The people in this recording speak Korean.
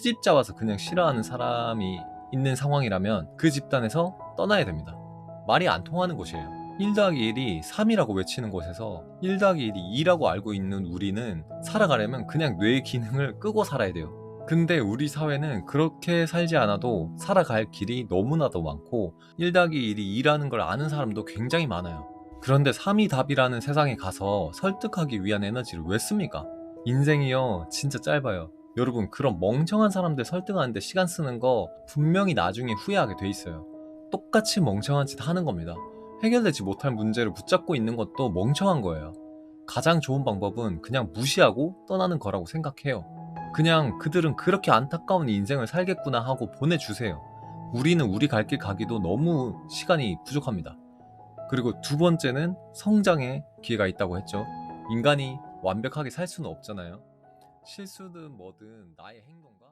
트집 잡아서 그냥 싫어하는 사람이 있는 상황이라면 그 집단에서 떠나야 됩니다. 말이 안 통하는 곳이에요. 1 더하기 1이 3이라고 외치는 곳에서 1 더하기 1이 2라고 알고 있는 우리는 살아가려면 그냥 뇌의 기능을 끄고 살아야 돼요. 근데 우리 사회는 그렇게 살지 않아도 살아갈 길이 너무나도 많고 1 더하기 1이 2라는 걸 아는 사람도 굉장히 많아요. 그런데 3이 답이라는 세상에 가서 설득하기 위한 에너지를 왜 씁니까? 인생이요 진짜 짧아요. 여러분 그런 멍청한 사람들 설득하는데 시간 쓰는 거 분명히 나중에 후회하게 돼 있어요. 똑같이 멍청한 짓 하는 겁니다. 해결되지 못할 문제를 붙잡고 있는 것도 멍청한 거예요. 가장 좋은 방법은 그냥 무시하고 떠나는 거라고 생각해요. 그냥 그들은 그렇게 안타까운 인생을 살겠구나 하고 보내주세요. 우리는 우리 갈 길 가기도 너무 시간이 부족합니다. 그리고 두 번째는 성장의 기회가 있다고 했죠. 인간이 완벽하게 살 수는 없잖아요. 실수든 뭐든 나의 행동과